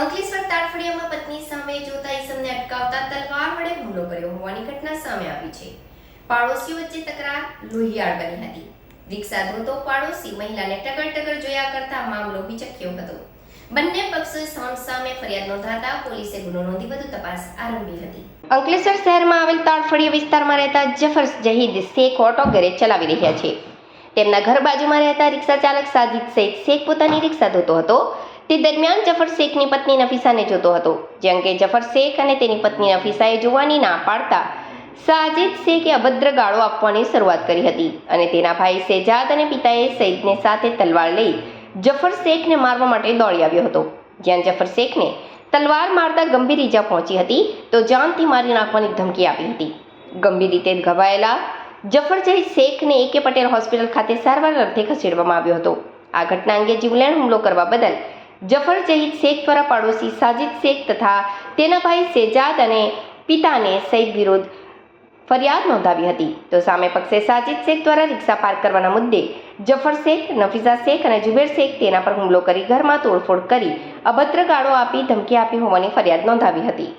અંકલેશ્વર તાડફળિયામાં પત્ની સામે જોતા ઈસમને અટકાવતા તલવાર વડે હુમલો કર્યો હોવાની ઘટના સામે આવી છે. પાડોશી વચ્ચે તકરાર લોહિયાળ બની હતી. રિક્ષા ધોતો પાડોશી મહિલાને ટગર ટગર જોયા કરતા મામલો બીચક્યો હતો. બંને પક્ષોએ સામસામે ફરિયાદ નોંધાતા પોલીસે ગુનો નોંધી વધુ તપાસ આરંભી હતી. અંકલેશ્વર શહેરમાં આવેલ તાડફળિયા વિસ્તારમાં રહેતા જફર જહીદ શેખ ઓટો ગેરેજ ચલાવી રહ્યા છે. તેમના ઘર બાજુમાં રહેતા રિક્ષા ચાલક સાજિદ શેખ શેખ પોતાની રિક્ષા ધોતો હતો. તે દરમિયાન જફર શેખની પત્ની નફીસાને જોતો હતો, જે અંગે જફર શેખ અને તેની પત્ની નફીસાએ જોવાની ના પાડતા સાજિદ શેખે અભદ્ર ગાળો આપવાની શરૂઆત કરી હતી અને તેના ભાઈ શેજાદ અને પિતાએ સઈદને સાથે તલવાર લઈ જફર શેખને મારવા માટે દોડી આવ્યો હતો. જ્યાં જફર શેખને તલવાર મારતા ગંભીર ઈજા પહોંચી હતી, તો જાનથી મારી નાખવાની ધમકી આપી હતી. ગંભીર રીતે ઘવાયેલા જફર જહીદ શેખને એકે પટેલ હોસ્પિટલ ખાતે સારવાર અર્થે ખસેડવામાં આવ્યો હતો. આ ઘટના અંગે જીવલેણ હુમલો કરવા બદલ જફર જહીદ શેખ દ્વારા પાડોશી સાજિદ શેખ તથા તેના ભાઈ શેજાદ અને પિતાને સહિત વિરુદ્ધ ફરિયાદ નોંધાવી હતી. તો સામે પક્ષે સાજિદ શેખ દ્વારા રિક્ષા પાર્ક કરવાના મુદ્દે જફર શેખ નફીઝા શેખ અને જુબેર શેખ તેના પર હુમલો કરી ઘરમાં તોડફોડ કરી અભદ્ર ગાળો આપી ધમકી આપી હોવાની ફરિયાદ નોંધાવી હતી.